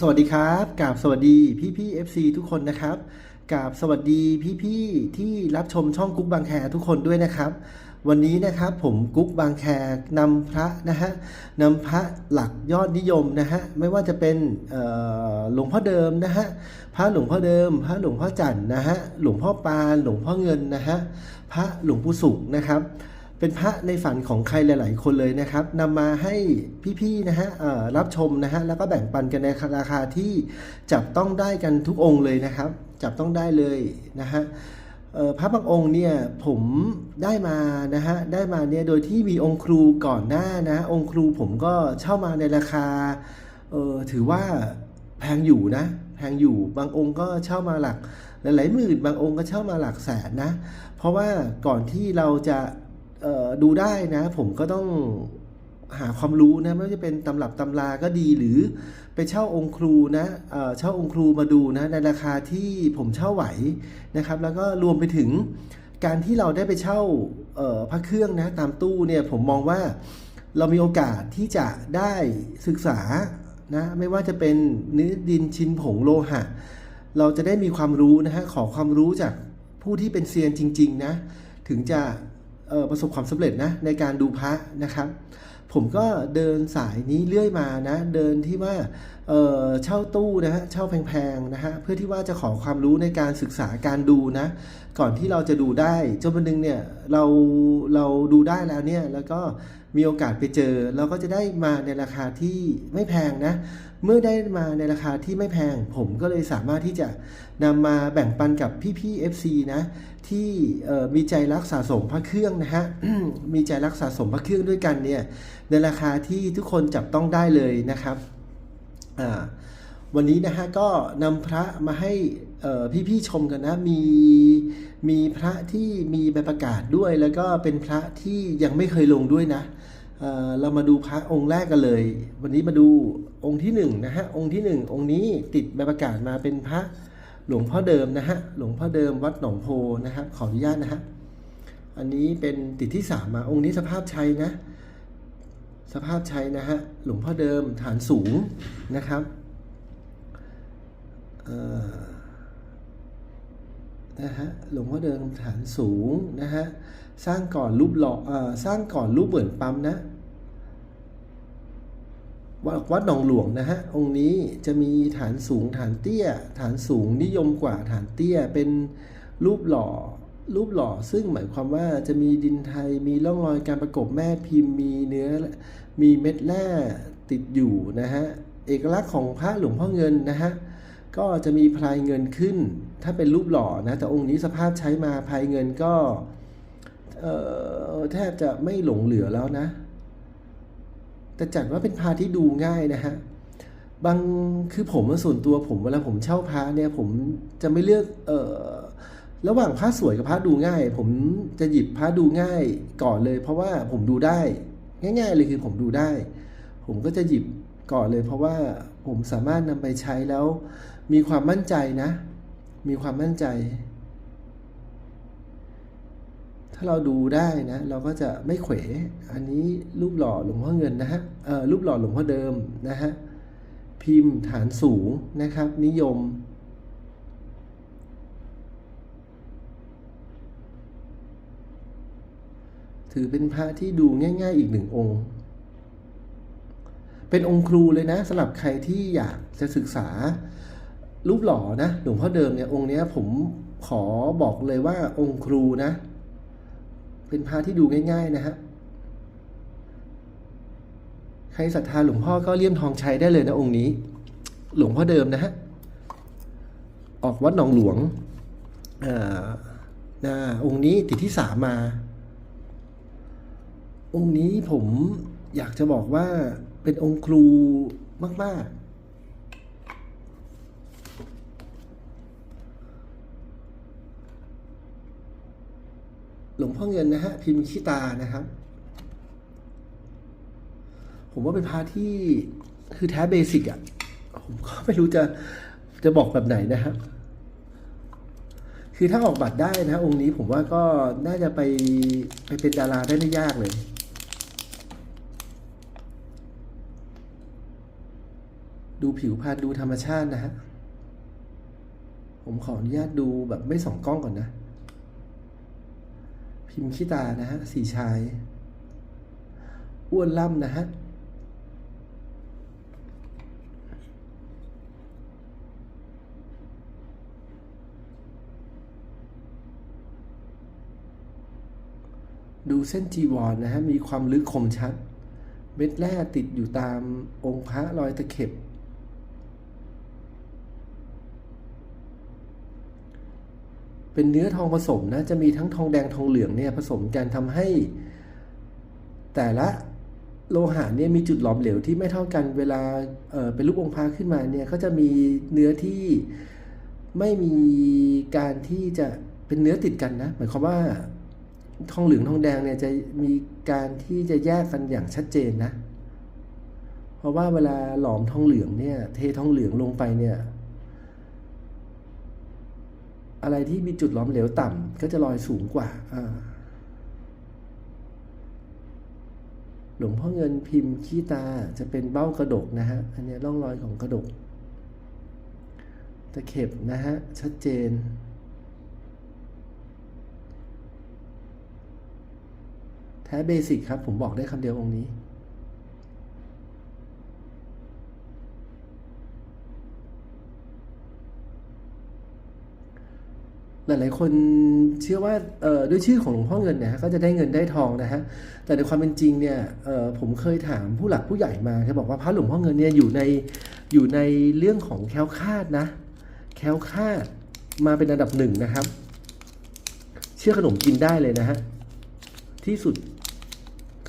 สวัสดีครับกราบสวัสดีพี่พี่ๆ FC ทุกคนนะครับกราบสวัสดีพี่พี่ที่รับชมช่องกุ๊กบางแคทุกคนด้วยนะครับ วันนี้นะครับผมกุ๊กบางแคนำพระนะฮะนำพระหลักยอดนิยมนะฮะไม่ว่าจะเป็นหลวงพ่อเดิมนะฮะพระหลวงพ่อเดิม พระหลวงพ่อจันทร์นะฮะหลวงพ่อปานหลวงพ่อเงินนะฮะพระหลวงปู่สุขนะครับ เป็นพระในฝันของใครหลาย ๆ คนเลยนะครับนำมาให้พี่ๆนะฮะรับชมนะฮะแล้วก็แบ่งปันกันในราคาที่จับต้องได้กันทุกองค์เลยนะครับ จับต้องได้เลยนะฮะพระบางองค์เนี่ยผมได้มานะฮะได้มาเนี่ยโดยที่มีองค์ครูก่อนหน้านะองค์ครูผมก็เช่ามาในราคาเออถือว่าแพงอยู่นะแพงอยู่บางองค์ก็เช่ามาหลักหลายหมื่นบางองค์ก็เช่ามาหลักแสนนะ เพราะว่าก่อนที่เราจะ ดูได้นะ ผมก็ต้องหาความรู้นะ ไม่ว่าจะเป็นตำรับตำราก็ดีหรือไปเช่าองค์ครูนะเเช่าองค์ครูมาดูนะในราคาที่ผมเช่าไหวนะครับ แล้วก็รวมไปถึงการที่เราได้ไปเช่าพระเครื่องนะตามตู้เนี่ยผมมองว่าเรามีโอกาสที่จะได้ศึกษานะไม่ว่าจะเป็นเนื้อดินชิ้นผงโลหะ เราจะได้มีความรู้นะฮะขอความรู้จากผู้ที่เป็นเซียนจริง ๆ นะ ถึงจะ ประสบความสำเร็จนะในการดูพระนะครับ ผมก็เดินสายนี้เรื่อยมานะ เดินที่ว่าเช่าตู้นะฮะเช่าแพงๆนะฮะเพื่อที่ว่าจะขอความรู้ในการศึกษาการดูนะก่อนที่เราจะดูได้จนวันหนึ่งเนี่ยเราเราดูได้แล้วเนี่ยแล้วก็มีโอกาสไปเจอ เราก็จะได้มาในราคาที่ไม่แพงนะ เมื่อได้มาในราคาที่ไม่แพง ผมก็เลยสามารถที่จะนำมาแบ่งปันกับพี่ๆ FC นะ ที่มีใจรักสะสมพระเครื่องนะฮะ มีใจรักสะสมพระเครื่องด้วยกันเนี่ยในราคาที่ทุกคนจับต้องได้เลยนะครับ วันนี้นะฮะก็นำพระมาให้พี่ๆชมกันนะ มีมีพระที่มีใบประกาศด้วย แล้วก็เป็นพระที่ยังไม่เคยลงด้วยนะเเรามาดูพระองค์แรกกันเลย วันนี้มาดูองค์ที่หนึ่งนะฮะองค์ที่หนึ่งองค์นี้ติดใบประกาศมาเป็นพระหลวงพ่อเดิมนะฮะหลวงพ่อเดิมวัดหนองโพนะครับขออนุญาตนะฮะอันนี้เป็นติดที่สามมาองค์นี้สภาพชัยนะ สภาพใชัยนะฮะหลวงพ่อเดิมฐานสูงนะครับนะฮะหลวงพ่อเดิมฐานสูงนะฮะสร้างก่อนรูปหล่อเอ่อสร้างก่อนรูปเหมือนปั๊มนะวัดวัดหนองหลวงนะฮะองค์นี้จะมีฐานสูงฐานเตี้ย ฐานสูงนิยมกว่าฐานเตี้ยเป็นรูปหล่อ รูปหล่อซึ่งหมายความว่าจะมีดินไทยมีร่องรอยการประกบแม่พิมพ์ มีเนื้อมีเม็ดแร่ติดอยู่นะฮะเอกลักษณ์ของพระหลวงพ่อเงินนะฮะก็จะมีพลายเงินขึ้น ถ้าเป็นรูปหล่อนะแต่องค์นี้สภาพใช้มาพลายเงินก็แทบจะไม่หลงเหลือแล้วนะ แต่จัดว่าเป็นพาที่ดูง่ายนะฮะบางคือผมส่วนตัวผมเวลาผมเช่าพระเนี่ยผมจะไม่เลือกเออ ระหว่างพระสวยกับพระดูง่าย ผมจะหยิบพระดูง่ายก่อนเลย เพราะว่าผมดูได้ ง่าย ๆ เลยคือผมดูได้ ผมก็จะหยิบก่อนเลย เพราะว่าผมสามารถนำไปใช้แล้ว มีความมั่นใจนะ มีความมั่นใจ ถ้าเราดูได้นะ เราก็จะไม่เขวอันนี้รูปหล่อหลวงพ่อเงินนะฮะเออรูปหล่อหลวงพ่อเดิมนะฮะพิมพ์ฐานสูงนะครับ นิยม ถือเป็นพระที่ดูง่าย ๆ อีกหนึ่งองค์ เป็นองค์ครูเลยนะสำหรับใครที่อยากจะศึกษารูปหล่อนะหลวงพ่อเดิมเนี่ยองค์เนี้ยผมขอบอกเลยว่าองค์ครูนะ เป็นพระที่ดูง่าย ๆ นะฮะใครศรัทธาหลวงพ่อก็เลี่ยมทองชัยได้เลยนะองค์นี้ หลวงพ่อเดิมนะฮะออกวัดหนองหลวงอ่าองค์นี้ติดที่สามมา องค์นี้ผมอยากจะบอกว่าเป็นองค์ครูมาก ๆหลวงพ่อเงินนะฮะพิมพ์ขี้ตานะครับ ผมว่าเป็นพาที่คือแท้เบสิกอะ่ะ ผมก็ไม่รู้จะจะบอกแบบไหนนะครับ คือถ้าออกบัตรได้นะ องค์นี้ผมว่าก็น่าจะไปไปเป็นดาราได้ไม่ยากเลย ดูผิวพรรณดูธรรมชาตินะฮะ ผมขออนุญาตดูแบบไม่ส่องกล้องก่อนนะ พิมพ์ขี้ตานะฮะ สีชาย อ้วนล่ำนะฮะดูเส้นจีวรนะฮะ มีความลึกคมชัด เม็ดแร่ติดอยู่ตามองค์พระรอยตะเข็บ เป็นเนื้อทองผสมนะ จะมีทั้งทองแดงทองเหลืองเนี่ยผสมกันทำให้ แต่ละโลหะเนี่ยมีจุดหลอมเหลวที่ไม่เท่ากันเวลาเเป็นรูปองค์พระขึ้นมาเนี่ยก็จะมีเนื้อที่ไม่มีการที่จะเป็นเนื้อติดกันนะหมายความว่าทองเหลืองทองแดงเนี่ยจะมีการที่จะแยกกันอย่างชัดเจนนะ เพราะว่าเวลาหลอมทองเหลืองเนี่ยเททองเหลืองลงไปเนี่ย อะไรที่มีจุดหลอมเหลวต่ำก็จะลอยสูงกว่า หลวงพ่อเงินพิมพ์ขี้ตาจะเป็นเบ้ากระดกนะฮะ อันนี้ร่องรอยของกระดก ตะเข็บนะฮะ ชัดเจน แท้เบสิกครับ ผมบอกได้คำเดียวองค์นี้ หลายๆคนเชื่อว่าด้วยชื่อของหลวงพ่อเงินเนี่ยฮะก็จะได้เงินได้ทองนะฮะแต่ในความเป็นจริงเนี่ยผมเคยถามผู้หลักผู้ใหญ่มาเขาบอกว่าพระหลวงพ่อเงินเนี่ยอยู่ในอยู่ในเรื่องของแคล้วคาดนะแคล้วคาดมาเป็นอันดับหนึ่งนะครับ เชื่อขนมกินได้เลยนะฮะที่สุด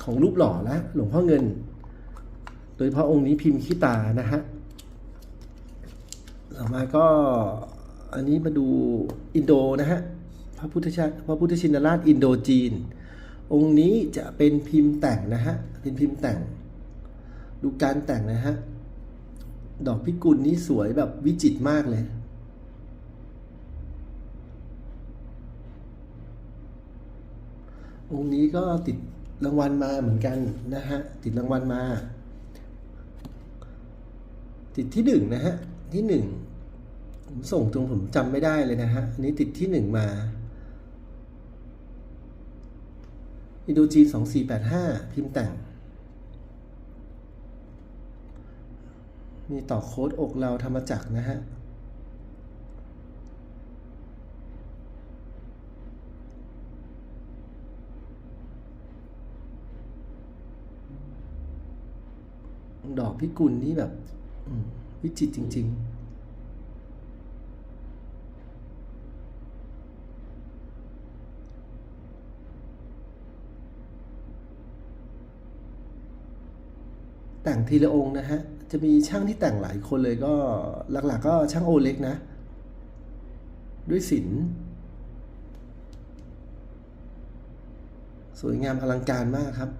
ของรูปหล่อแล้วหลวงพ่อเงิน โดยเฉพาะองค์นี้พิมพ์ขี้ตานะฮะต่อมาก็ อันนี้มาดูอินโดนะฮะพระพุทธชาพระพุทธชินราชอินโดจีน องค์นี้จะเป็นพิมพ์แต่งนะฮะเป็นพิมพ์แต่ง ดูการแต่งนะฮะดอกพิกุลนี้สวยแบบวิจิตรมากเลย องค์นี้ก็ติดรางวัลมาเหมือนกันนะฮะ ติดรางวัลมา ติดที่หนึ่งนะฮะ ที่หนึ่ง ผมส่งตรงผมจำไม่ได้เลยนะฮะ อันนี้ติดที่หนึ่งมาอินโดจีนสองสี่แปดห้าพิมพ์แต่ง มีต่อโค้ดอกเราธรรมจักรนะฮะดอกพิกุลนี่แบบวิจิตรจริง ๆ แต่งทีละองค์นะฮะ จะมีช่างที่แต่งหลายคนเลยก็หลักๆก็ช่างโอเล็กนะ ด้วยศิลป์สวยงามอลังการมากครับ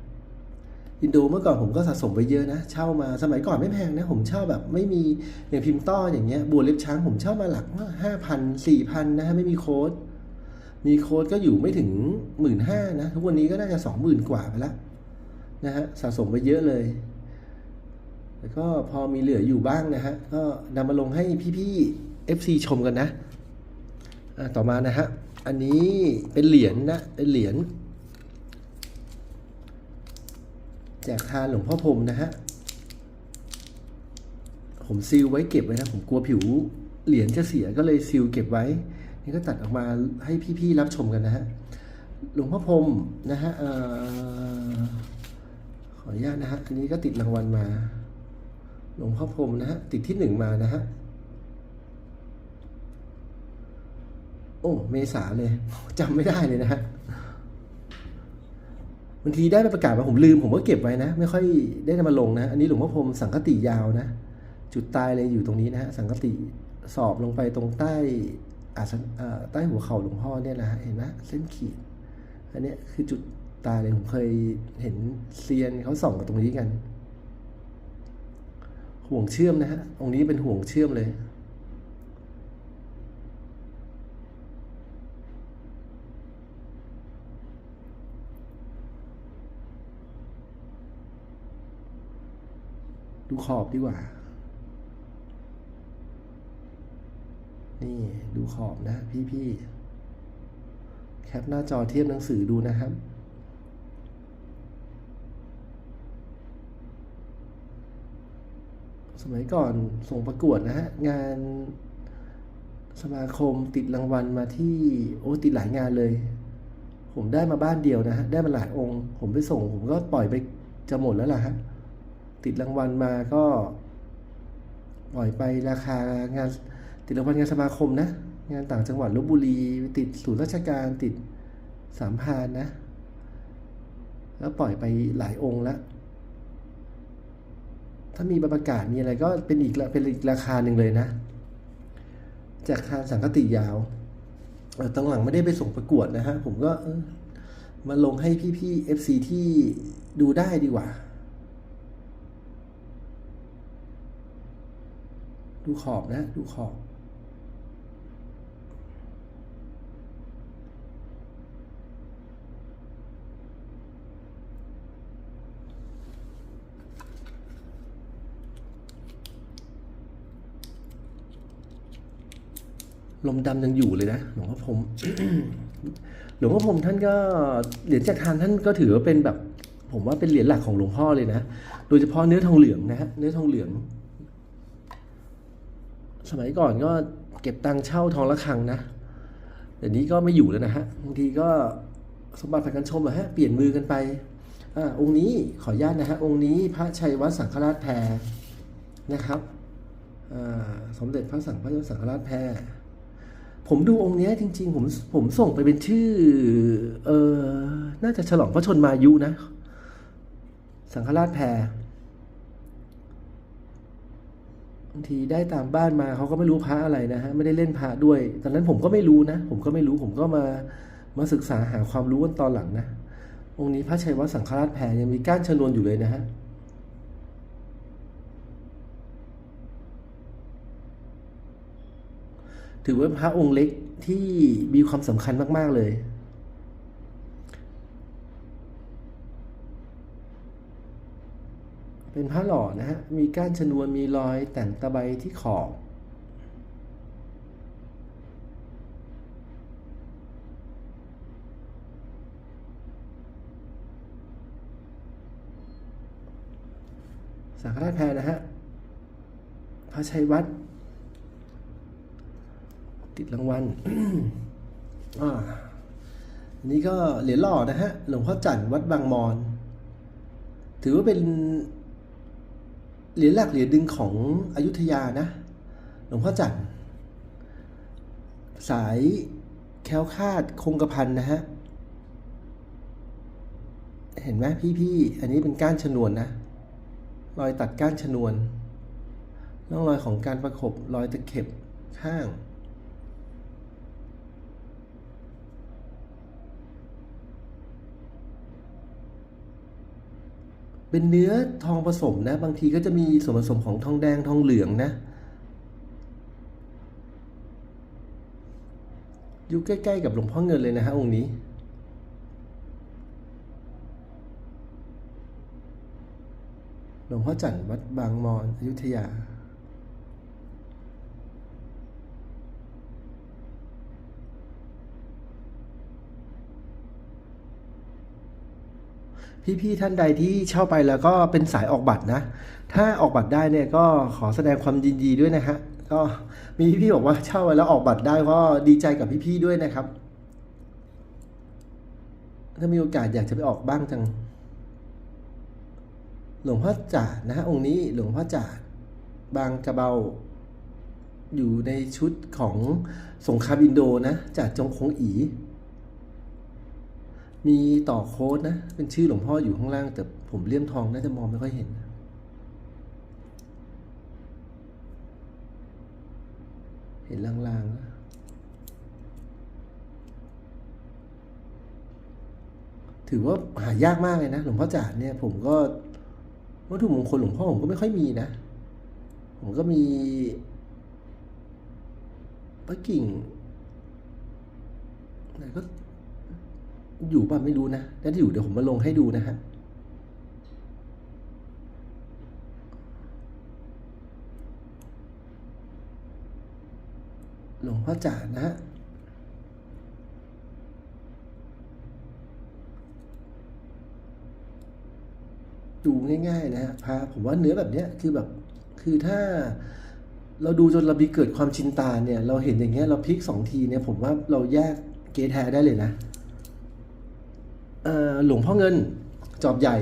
อินโดเมื่อก่อนผมก็สะสมไปเยอะนะ เช่ามาสมัยก่อนไม่แพงนะ ผมเช่าแบบไม่มีอย่างพิมพ์ต้ออย่างเงี้ยบัวเล็บช้างผมเช่ามาหลักห้าพันสี่พันนะฮะไม่มีโค้ด มีโค้ดก็อยู่ไม่ถึงหมื่นห้านะ ทุกวันนี้ก็น่าจะสองหมื่นกว่าไปแล้วนะฮะสะสมไปเยอะเลย แล้วก็พอมีเหลืออยู่บ้างนะฮะ ก็นำมาลงให้พี่ๆ FC ชมกันนะะต่อมานะฮะ อันนี้เป็นเหรียญนะเป็นเหรียญแจกทานหลวงพ่อพรมนะฮะ ผมซีลไว้เก็บไว้นะ ผมกลัวผิวเหรียญจะเสียก็เลยซีลเก็บไว้ นี่ก็ตัดออกมาให้พี่ๆรับชมกันนะฮะ หลวงพ่อพรมนะฮะออขออนุญาตนะฮะ อันนี้ก็ติดรางวัลมา หลวงพ่อพรมนะฮะติดที่หนึ่งมานะฮะโอ้เมษาเลยจำไม่ได้เลยนะฮะบางทีได้ไปประกาศมาผมลืมผมก็เก็บไว้นะ ไม่ค่อยได้นำมาลงนะ อันนี้หลวงพ่อพรมสังคติยาวนะ จุดตายเลยอยู่ตรงนี้นะฮะสังคติสอบลงไปตรงใต้อาสนอ่าใต้หัวเข่าหลวงพ่อเนี่ยนะฮะเห็นไหมเส้นขีด อันนี้คือจุดตายเลยผมเคยเห็นเซียนเขาส่องกับตรงนี้กัน ห่วงเชื่อมนะฮะองนี้เป็นห่วงเชื่อมเลย ดูขอบดีกว่า นี่ดูขอบนะพี่ๆแคปหน้าจอเทียบหนังสือดูนะครับ มัยก่อนส่งประกวดนะฮะ งานสมาคมติดรางวัลมาที่โอ้ติดหลายงานเลย ผมได้มาบ้านเดียวนะฮะ ได้มาหลายองค์ ผมไปส่ง ผมก็ปล่อยไปจะหมดแล้วล่ะฮะ ติดรางวัลมาก็ ปล่อยไปราคางานติดรางวัลงานสมาคมนะ งานต่างจังหวัดลบบุรี ติดศูนย์ราชการติดสามพานนะ แล้วปล่อยไปหลายองค์แล้ว ถ้ามีบรรยากาศมีอะไรก็เป็นอีกเป็นอีกราคาหนึ่งเลยนะ จากทางสังกติยาวตั้งหลังไม่ได้ไปส่งประกวดนะฮะ ผมก็มาลงให้พี่ๆ FC ที่ดูได้ดีกว่า ดูขอบนะ ดูขอบ ลมดำยังอยู่เลยนะหลวงพ่อพรมหลวงพ่อพรมท่านก็เหรียญจากทานท่านก็ถือว่าเป็นแบบ ผมว่าเป็นเหรียญหลักของหลวงพ่อเลยนะ โดยเฉพาะเนื้อทองเหลืองนะฮะเนื้อทองเหลือง สมัยก่อนก็เก็บตังค์เช่าทองละครังนะเดี๋ยวนี้ก็ไม่อยู่แล้วนะฮะบางทีก็สมบัติผัดกันชมอะฮะเปลี่ยนมือกันไปอ่าองค์นี้ขออนุญาตนะฮะองค์นี้พระชัยวัดสังฆราชแพรนะครับอ่าสมเด็จพระสังฆราชสังฆราชแพร ผมดูองค์เนี้ยจริง ๆ ผมผมส่งไปเป็นชื่อ เออน่าจะฉลองพระชนมายุนะ สังฆราชแพรบางทีได้ตามบ้านมาเขาก็ไม่รู้พระอะไรนะฮะไม่ได้เล่นพระด้วย ตอนนั้นผมก็ไม่รู้นะ ผมก็ไม่รู้ผมก็มามาศึกษาหาความรู้กันตอนหลังนะองค์นี้พระชัยวัดสังฆราชแพรยังมีก้านชนวนอยู่เลยนะฮะ ถือว่าพระองค์เล็กที่มีความสำคัญมาก ๆ เลย เป็นพระหล่อนะฮะ มีก้านชนวน มีรอยแต่งตะไบที่ขอบสังฆราชแพรนะฮะพระชัยวัด ติดรางวัลอ่าอันนี้ก็เหรียญหล่อนะฮะ หลวงพ่อจันทร์วัดบางมอน ถือว่าเป็นเหรียญหลักเหรียญดึงของอยุธยานะ หลวงพ่อจันทร์สายแคล้วคาดคงกระพันนะฮะ เห็นไหมพี่ๆ อันนี้เป็นก้านชนวนนะ รอยตัดก้านชนวนร่องรอยของการประกบรอยตะเข็บข้าง เป็นเนื้อทองผสมนะ บางทีก็จะมีส่วนผสมของทองแดงทองเหลืองนะ อยู่ใกล้ๆกับหลวงพ่อเงินเลยนะฮะองค์นี้หลวงพ่อจันทร์วัดบางมอนอยุธยา พี่ๆท่านใดที่เช่าไปแล้วก็เป็นสายออกบัตรนะ ถ้าออกบัตรได้เนี่ยก็ขอแสดงความยินดีด้วยนะฮะก็มีพี่ๆบอกว่าเช่าไว้แล้วออกบัตรได้ก็ดีใจกับพี่ๆด้วยนะครับ ถ้ามีโอกาสอยากจะไปออกบ้างจัง หลวงพ่อจ่านะฮะองค์นี้หลวงพ่อจ่าบางกระเบาอยู่ในชุดของสงครามอินโดนะจ่าจงคงอี มีต่อโค้ดนะ เป็นชื่อหลวงพ่ออยู่ข้างล่าง แต่ผมเลี่ยมทองน่าจะมองไม่ค่อยเห็น เห็นลางๆนะถือว่าหายากมากเลยนะ หลวงพ่อจ่าเนี่ยผมก็วัตถุมงคลหลวงพ่อผมก็ไม่ค่อยมีนะ ผมก็มีพระกิ่งไหนก็ อยู่ป่ะไม่รู้นะถ้าอยู่เดี๋ยวผมมาลงให้ดูนะฮะหลวงพ่อจานะฮะดูง่ายๆนะฮะพระผมว่าเนื้อแบบเนี้ยคือแบบคือถ้าเราดูจนเรามีเกิดความชินตาเนี่ย เราเห็นอย่างเงี้ยเราพลิกสองทีเนี่ยผมว่าเราแยกเกแท้ได้เลยนะ หลวงพ่อเงินจอบใหญ่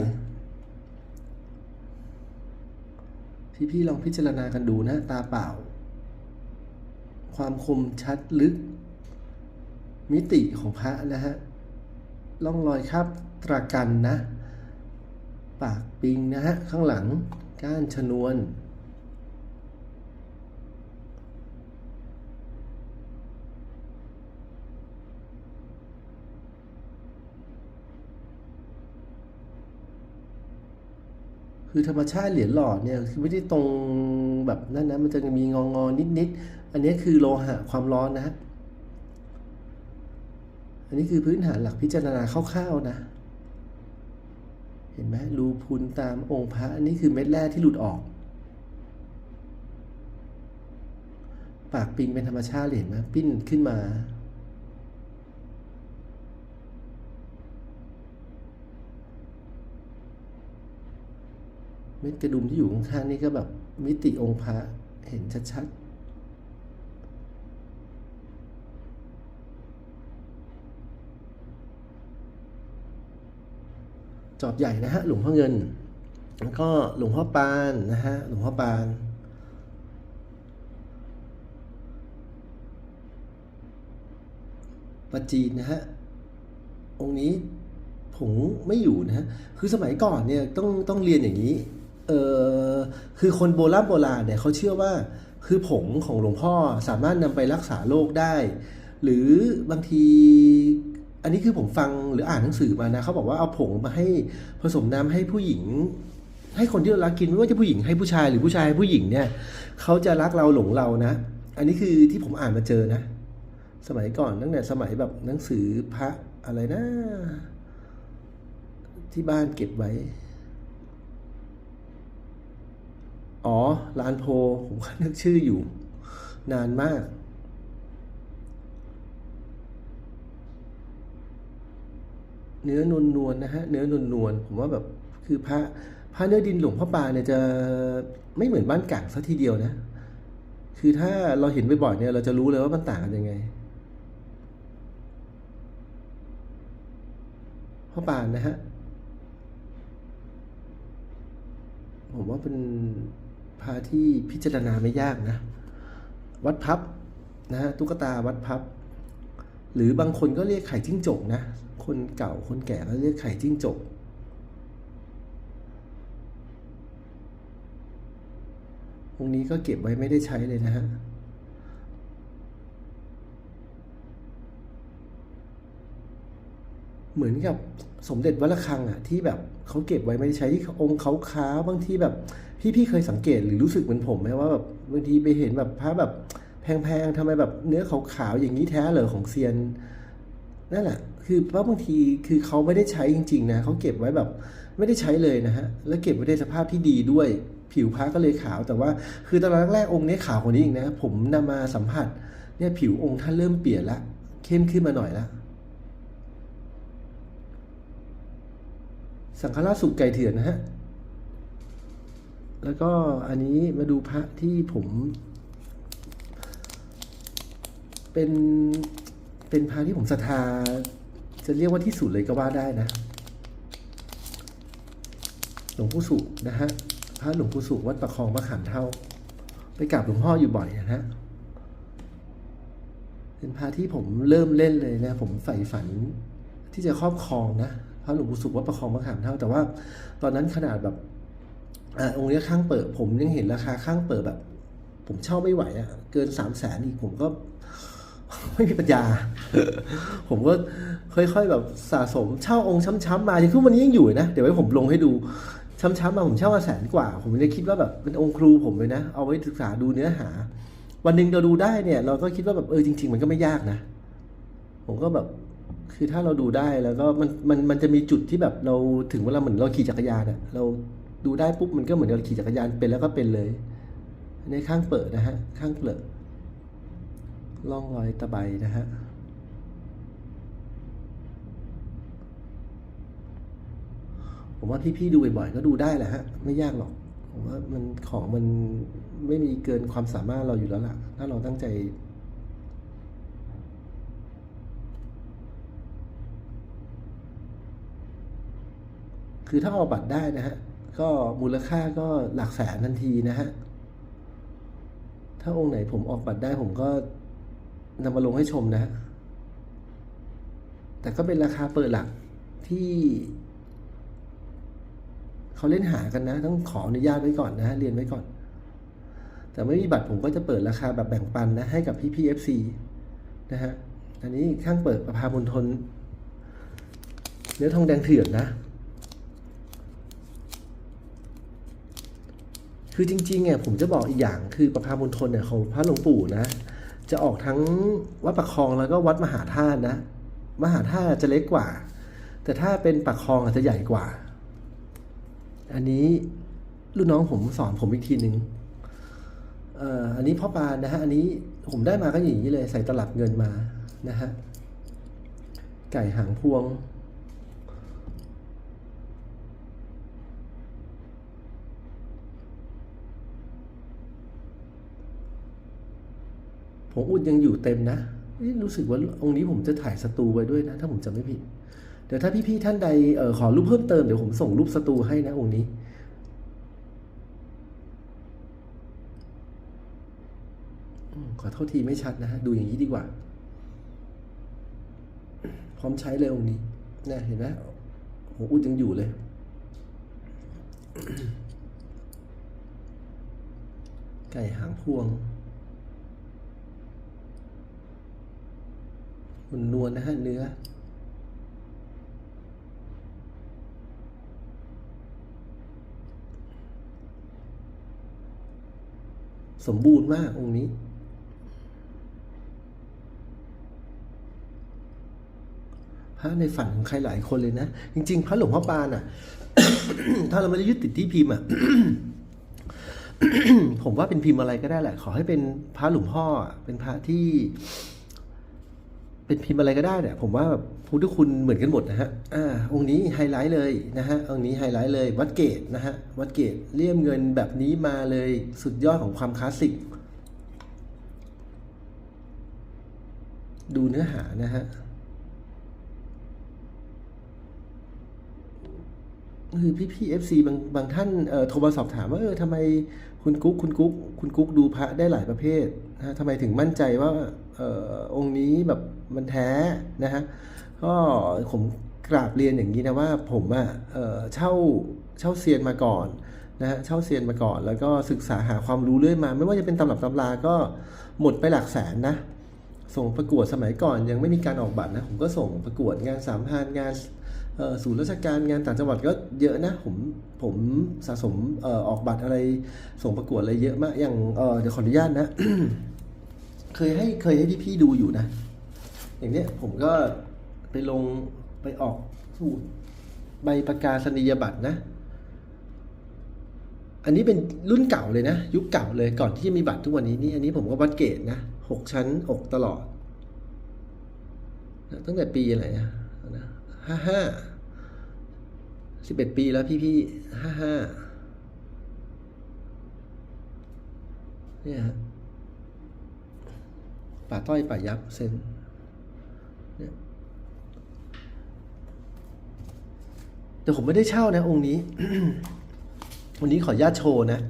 พี่ๆลองพิจารณากันดูนะ ตาเปล่า ความคมชัดลึก มิติของพระนะฮะร่องรอยคราบตรากันนะ ปากปิงนะฮะ ข้างหลังก้านชนวน คือธรรมชาติเหรียญหลอดเนี่ยไม่ได้ตรงแบบนั้นนะมันจะมีงองอนิดนิดๆอันนี้คือโลหะความร้อนนะฮะอันนี้คือพื้นฐานหลักพิจารณาคร่าวๆนะ เห็นไหมรูพุนตามองค์พระอันนี้คือเม็ดแร่ที่หลุดออก ปากปิงเป็นธรรมชาติเลยเห็นไหมปิ้นขึ้นมา เม็ดกระดุมที่อยู่ข้างๆนี่ก็แบบมิติองค์พระเห็นชัดๆ จอบใหญ่นะฮะหลวงพ่อเงิน แล้วก็หลวงพ่อปานนะฮะหลวงพ่อปานประจีนนะฮะองค์นี้ผงไม่อยู่นะฮะ คือสมัยก่อนเนี่ยต้องต้องเรียนอย่างนี้ เออคือคนโบราณโบราณเนี่ยเขาเชื่อว่าคือผงของหลวงพ่อสามารถนำไปรักษาโรคได้ หรือบางทีอันนี้คือผมฟังหรืออ่านหนังสือมานะเขาบอกว่าเอาผงมาให้ผสมน้ำให้ผู้หญิง ให้คนที่เรารักกินไม่ว่าจะผู้หญิงให้ผู้ชายหรือผู้ชายให้ผู้หญิงเนี่ยเขาจะรักเราหลงเรานะ อันนี้คือที่ผมอ่านมาเจอนะ สมัยก่อนตั้งแต่สมัยแบบหนังสือพระอะไรนะ ที่บ้านเก็บไว้ อ๋อลานโพผมก็นึกชื่ออยู่ นานมาก เนื้อนวลนวลๆนะฮะ เนื้อนวลนวลๆผมว่าแบบคือพระพระเนื้อดินหลวงพ่อปาเนี่ยจะไม่เหมือนบ้านกลางซะทีเดียวนะ คือถ้าเราเห็นบ่อยๆเนี่ยเราจะรู้เลยว่ามันต่างกันยังไงพ่อปานนะฮะ ผมว่าเป็น พาที่พิจารณาไม่ยากนะ วัดพับนะฮะตุ๊กตาวัดพับ หรือบางคนก็เรียกไข่จิ้งจกนะ คนเก่าคนแก่ก็เรียกไข่จิ้งจกองนี้ก็เก็บไว้ไม่ได้ใช้เลยนะฮะ เหมือนกับสมเด็จวัดระฆังอะที่แบบเขาเก็บไว้ไม่ได้ใช้ที่องค์เขาขาวๆบางทีแบบพี่พี่เคยสังเกตหรือรู้สึกเหมือนผมไหมว่าแบบบางทีไปเห็นแบบพระแบบแพงๆทำไมแบบเนื้อขาวๆอย่างนี้แท้เหรอของเซียนนั่นแหละคือเพราะบางทีคือเขาไม่ได้ใช้จริงๆนะเขาเก็บไว้แบบไม่ได้ใช้เลยนะฮะแล้วเก็บไว้ในสภาพที่ดีด้วย ผิวพระก็เลยขาวแต่ว่า คือตอนแรกๆองค์นี้ขาวกว่านี้อีกนะ ผมนำมาสัมผัสเนี่ยผิวองค์ท่านเริ่มเปลี่ยนละเข้มขึ้นมาหน่อยละ สังฆราชสุกไก่เถื่อนนะฮะ แล้วก็อันนี้มาดูพระที่ผม เป็นเป็นพระที่ผมศรัทธา จะเรียกว่าที่สุดเลยก็ว่าได้นะ หลวงปู่สุนะฮะพระหลวงปู่สุวัดประคองมะขามเท่า ไปกราบหลวงพ่ออยู่บ่อยนะฮะเป็นพระที่ผมเริ่มเล่นเลยนะ ผมใฝ่ฝันที่จะครอบครองนะ พระหลวงปู่สุขวัดประคองมะขามเท่าแต่ว่า ตอนนั้นขนาดแบบอ่าองค์นี้ข้างเปิด ผมยังเห็นราคาข้างเปิดแบบ ผมเช่าไม่ไหวอะ่ะเกินสามแสนอีกผมก็ไม่มีปัญญา ผมก็ค่อยๆแบบสะสมเช่าองค์ช้ำๆมาจนทุกวันนี้ยังอยู่นะ เดี๋ยวไว้ผมลงให้ดู ช้ำๆมาผมเช่ามาแสนกว่า ผมเลยคิดว่าแบบเป็นองค์ครูผมเลยนะ เอาไว้ศึกษาดูเนื้อหา วันหนึ่งเราดูได้เนี่ย เราก็คิดว่าแบบเออจริง ๆ มันก็ไม่ยากนะ ผมก็แบบ คือถ้าเราดูได้แล้วก็มันมันมันจะมีจุดที่แบบเราถึงเวลาเหมือนเราขี่จักรยานอะเราดูได้ปุ๊บมันก็เหมือนเราขี่จักรยานเป็นแล้วก็เป็นเลย ในข้างเปิดนะฮะข้างเปิดล่องรอยตะไบนะฮะผมว่าพี่ๆดูบ่อยๆก็ดูได้แหละฮะไม่ยากหรอกผมว่ามันของมันไม่มีเกินความสามารถเราอยู่แล้วล่ะ ถ้าเราตั้งใจ คือถ้าออกบัตรได้นะฮะ ก็มูลค่าก็หลักแสนทันทีนะฮะ ถ้าองค์ไหนผมออกบัตรได้ผมก็นำมาลงให้ชมนะฮะแต่ก็เป็นราคาเปิดหลักที่เขาเล่นหากันนะ ต้องขออนุญาตไว้ก่อนนะฮะเรียนไว้ก่อน แต่ไม่มีบัตรผมก็จะเปิดราคาแบบแบ่งปันนะ ให้กับพี่พีเอฟซีนะฮะ อันนี้ข้างเปิดประพามณฑลเนื้อทองแดงเถื่อนนะ คือจริงๆเนี่ยผมจะบอกอีกอย่างคือประพามณฑลเนี่ยของพระหลวงปู่นะ จะออกทั้งวัดประคองแล้วก็วัดมหาธาตุนะ มหาธาตุจะเล็กกว่า แต่ถ้าเป็นประคองอาจจะใหญ่กว่า อันนี้รุ่นน้องผมสอนผมอีกทีหนึ่งอันนี้พ่อปานนะฮะ อันนี้ผมได้มาก็อย่างนี้เลยใส่ตลับเงินมานะฮะ ไก่หางพวง ผมอุดยังอยู่เต็มนะรู้สึกว่าองค์นี้ผมจะถ่ายสตูไว้ด้วยนะ ถ้าผมจำไม่ผิด เดี๋ยวถ้าพี่ๆท่านใดเออขอรูปเพิ่มเติมเดี๋ยวผมส่งรูปสตูให้นะองค์นี้ขอโทษทีไม่ชัดนะฮะดูอย่างนี้ดีกว่า พร้อมใช้เลยองค์นี้เนี่ยเห็นไหมผมอุดยังอยู่เลยไก่หางพวง นนวลนะฮะเนื้อ สมบูรณ์มากองค์นี้ พระในฝันของใครหลายคนเลยนะ จริง ๆ พระหลวงพ่อปานอะ ถ้าเราไม่ได้ยึดติดที่พิมพ์อะผมว่าเป็นพิมพ์อะไรก็ได้แหละ ขอให้เป็นพระหลวงพ่อ เป็นพระที่ เป็นพิมพ์อะไรก็ได้เนี่ยผมว่าแบบพุทธคุณเหมือนกันหมดนะฮะอ่าองค์นี้ไฮไลท์เลยนะฮะองค์นี้ไฮไลท์เลยวัดเกตนะฮะวัดเกตเลี่ยมเงินแบบนี้มาเลยสุดยอดของความคลาสสิก ดูเนื้อหานะฮะคือพี่พี่เอฟซีบางบางท่านเอ่อโทรมาสอบถามว่าเออทำไมคุณกุ๊กคุณกุ๊กคุณกุ๊กดูพระได้หลายประเภทนะฮะทำไมถึงมั่นใจว่า อองค์นี้แบบมันแท้นะฮะก็ผมกราบเรียนอย่างนี้นะว่าผมอะเอ่อเช่าเช่าเซียนมาก่อนนะฮะเช่าเซียนมาก่อน แล้วก็ศึกษาหาความรู้เรื่อยมา ไม่ว่าจะเป็นตำรับตำราก็หมดไปหลักแสนนะส่งประกวดสมัยก่อนยังไม่มีการออกบัตรนะผมก็ส่งประกวดงานสามพันงานศูนย์ราชการงานต่างจังหวัดก็เยอะนะผมผมสะสมออกบัตรอะไรส่งประกวดอะไรเยอะมากอย่างเดี๋ยวขออนุญาตนะ เคยให้เคยให้พี่ดูอยู่นะ อย่างเนี้ยผมก็ไปลงไปออกสูตรใบประกาศนียบัตรนะ อันนี้เป็นรุ่นเก่าเลยนะ ยุคเก่าเลยก่อนที่จะมีบัตรทุกวันนี้นี่อันนี้ผมก็วัดเกรดนะหกชั้นอกตลอด ตั้งแต่ปีอะไรนะห้าห้าสิบเอ็ดปีแล้วพี่พี่ห้าห้าเนี่ย ป่าต้อยป่ายับเซนเนี่ยแต่ผมไม่ได้เช่านะ องค์นี้ วันนี้ขออนุญาตโชว์นะ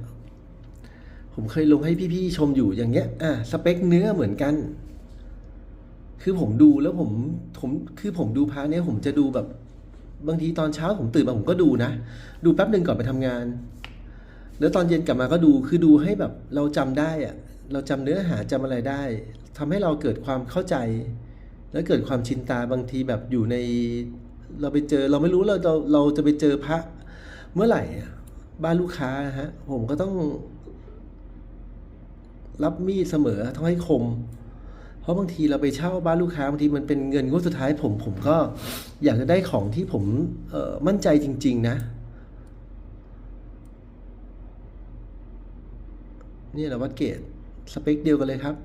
ผมเคยลงให้พี่ๆชมอยู่อย่างเงี้ย อะสเปคเนื้อเหมือนกัน คือผมดูแล้วผมผมคือผมดูพาร์เนี้ยผมจะดูแบบ บางทีตอนเช้าผมตื่นมาผมก็ดูนะ ดูแป๊บหนึ่งก่อนไปทำงาน แล้วตอนเย็นกลับมาก็ดู คือดูให้แบบ เราจำได้อะเราจำเนื้อหาจำอะไรได้ ทำให้เราเกิดความเข้าใจ แล้วเกิดความชินตาบางทีแบบอยู่ใน เราไปเจอเราไม่รู้เราเราเราจะไปเจอพระเมื่อไหร่อะบ้านลูกค้าฮะผมก็ต้อง รับมีดเสมอต้องให้คม เพราะบางทีเราไปเช่าบ้านลูกค้าบางทีมันเป็นเงินงวดสุดท้าย ผมผมก็อยากจะได้ของที่ผมเออมั่นใจจริง ๆ นะนี่แหละวัดเกตสเปคเดียวกันเลยครับ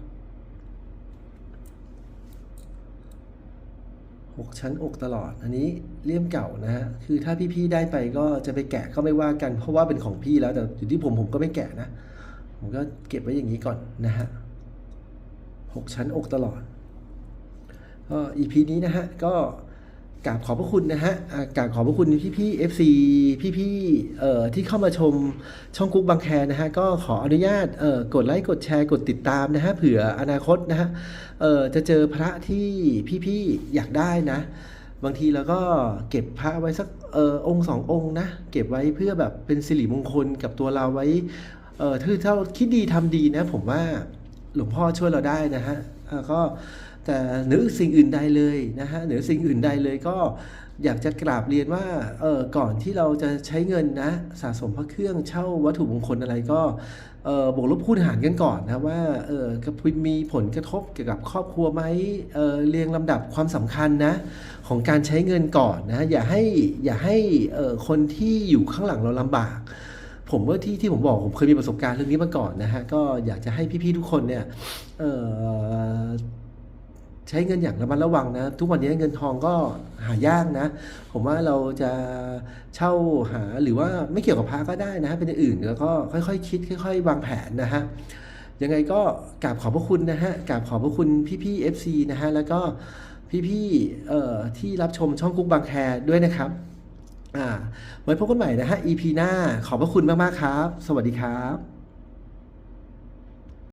อกชั้นอกตลอด อันนี้เลี่ยมเก่านะฮะ คือถ้าพี่ๆได้ไปก็จะไปแกะก็ไม่ว่ากัน เพราะว่าเป็นของพี่แล้ว แต่อยู่ที่ผมผมก็ไม่แกะนะ ผมก็เก็บไว้อย่างนี้ก่อนนะฮะหกชั้นอกตลอดก็ EP นี้นะฮะ ก็ กราบขอบพระคุณนะฮะกราบขอบพระคุณพี่พี่ๆ FC พี่พี่ๆเอ่อที่เข้ามาชมช่องกุ๊กบางแคนะฮะก็ขออนุญาตเอ่อกดไลค์กดแชร์กดติดตามนะฮะเผื่ออนาคตนะฮะเอ่อจะเจอพระที่พี่พี่ๆอยากได้นะ บางทีเราก็เก็บพระไว้สักเออองค์สององค์นะเก็บไว้เพื่อแบบเป็นสิริมงคลกับตัวเราไว้เออถ้าถ้าเราคิดดีทำดีนะ ผมว่าหลวงพ่อช่วยเราได้นะฮะก็ แต่เหนือสิ่งอื่นใดเลยนะฮะเหนือสิ่งอื่นใดเลยก็อยากจะกราบเรียนว่าเออก่อนที่เราจะใช้เงินนะสะสมพระเครื่องเช่าวัตถุมงคลอะไรก็เออบวกลบคูณหารกันก่อนนะว่าเออกับมีผลกระทบเกี่ยวกับครอบครัวไหมเออเรียงลำดับความสำคัญนะของการใช้เงินก่อนนะอย่าให้อย่าให้เออคนที่อยู่ข้างหลังเราลำบากผมว่าที่ที่ผมบอกผมเคยมีประสบการณ์เรื่องนี้มาก่อนนะฮะก็อยากจะให้พี่ๆทุกคนเนี่ยเออ ใช้เงินอย่างระมัดระวังนะ ทุกวันนี้เงินทองก็หายากนะ ผมว่าเราจะเช่าหาหรือว่าไม่เกี่ยวกับพระก็ได้นะ เป็นอย่างอื่นแล้วก็ค่อยๆคิด ค่อย ๆ วางแผนนะฮะยังไงก็กราบขอบพระคุณนะฮะกราบขอบพระคุณพี่ๆ FC นะฮะแล้วก็พี่ๆเอ่อที่รับชมช่องกุ๊กบางแคด้วยนะครับอ่าไว้พบกันใหม่นะฮะ EP หน้าขอบพระคุณมากๆครับ สวัสดีครับ